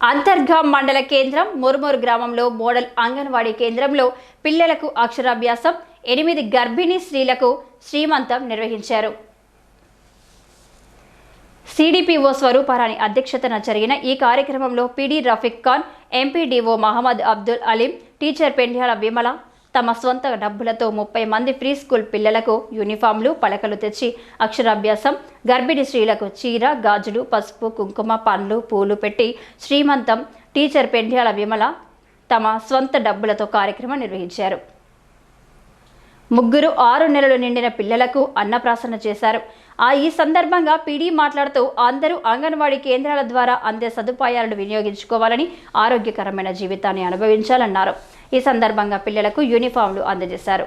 అంతర్గా మండల కేంద్రం మురుమూరు గ్రామంలో మోడల్ అంగన్వాడీ కేంద్రంలో పిల్లలకు అక్షరాభ్యాసం ఎనిమిది గర్భిణీ స్త్రీలకు శ్రీమంతం నిర్వహించారు. సిడిపిఓ స్వరూపారాణి అధ్యక్షతన జరిగిన ఈ కార్యక్రమంలో PD Rafiq Khan MPDO Mohammed Abdul Aleem teacher Pendyala Vimala తమ స్వంత డబ్బులతో ముప్పై మంది ప్రీ స్కూల్ పిల్లలకు యూనిఫామ్లు పలకలు తెచ్చి అక్షరాభ్యాసం గర్భిణీ స్త్రీలకు చీర గాజులు పసుపు కుంకుమ పండ్లు పూలు పెట్టి శ్రీమంతం టీచర్ పెండ్యాల విమల తమ స్వంత డబ్బులతో కార్యక్రమం నిర్వహించారు. ముగ్గురు ఆరు నెలలు నిండిన పిల్లలకు అన్నప్రాసన చేశారు. ఆ ఈ సందర్భంగా పీడీ మాట్లాడుతూ అందరూ అంగన్వాడీ కేంద్రాల ద్వారా అందే సదుపాయాలను వినియోగించుకోవాలని ఆరోగ్యకరమైన జీవితాన్ని అనుభవించాలన్నారు. ఈ సందర్భంగా పిల్లలకు యూనిఫామ్లు అందజేశారు.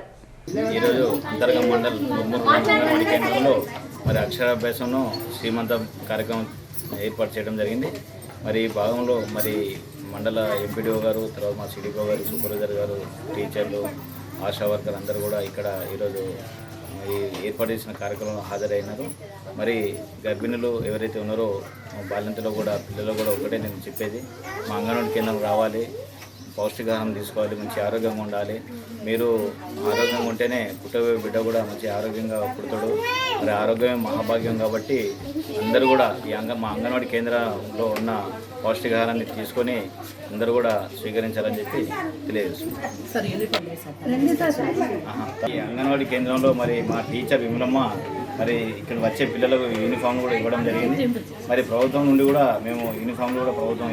ఈరోజు అంతర్గం మండల్ కేంద్రంలో మరి అక్షరాభ్యాసంలో శ్రీమంతం కార్యక్రమం ఏర్పాటు చేయడం జరిగింది. మరి ఈ భాగంలో మరి మండల ఎంపీడీఓ గారు తర్వాత మా సిడిఓ గారు సూపర్వైజర్ గారు టీచర్లు ఆశా వర్కర్ అందరూ కూడా ఇక్కడ ఈరోజు ఈ ఏర్పాటు చేసిన కార్యక్రమంలో హాజరైనారు. మరి గర్భిణులు ఎవరైతే ఉన్నారో బాలింతలో కూడా పిల్లలు కూడా ఒకటే నేను చెప్పేది. మా అంగన్వాడి కేంద్రం రావాలి పౌష్టికాహారం తీసుకోవాలి మంచి ఆరోగ్యంగా ఉండాలి. మీరు ఆరోగ్యంగా ఉంటేనే పుట్టబోయే బిడ్డ కూడా మంచి ఆరోగ్యంగా పుడతాడు. మరి ఆరోగ్యమే మహాభాగ్యం కాబట్టి అందరూ కూడా ఈ అంగ మా అంగన్వాడీ కేంద్రంలో ఉన్న పౌష్టికాహారాన్ని తీసుకొని అందరూ కూడా స్వీకరించాలని చెప్పి తెలియజేస్తున్నాం. ఈ అంగన్వాడీ కేంద్రంలో మరి మా టీచర్ విమలమ్మ మరి ఇక్కడ వచ్చే పిల్లలకు యూనిఫామ్ కూడా ఇవ్వడం జరిగింది. మరి ప్రభుత్వం నుండి కూడా మేము యూనిఫామ్లు కూడా ప్రభుత్వం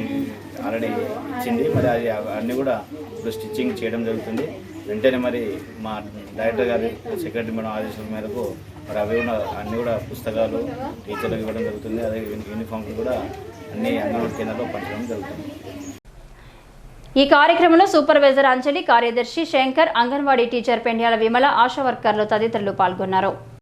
ఆల్రెడీ ఇచ్చింది. మరి అది అన్నీ కూడా ఇప్పుడు స్టిచ్చింగ్ చేయడం జరుగుతుంది. వెంటనే మరి మా డైరెక్టర్ గారి సెక్రటరీ మేడం ఆదేశాల మేరకు మరి అవి కూడా అన్నీ కూడా పుస్తకాలు టీచర్లకు ఇవ్వడం జరుగుతుంది. అదే యూనిఫామ్లు కూడా అన్ని అంగన్వాడీ కేంద్రాల్లో పంచడం జరుగుతుంది. ఈ కార్యక్రమంలో సూపర్వైజర్ అంజలి కార్యదర్శి శంకర్ అంగన్వాడీ టీచర్ పెండ్యాల విమల ఆశా వర్కర్లు తదితరులు పాల్గొన్నారు.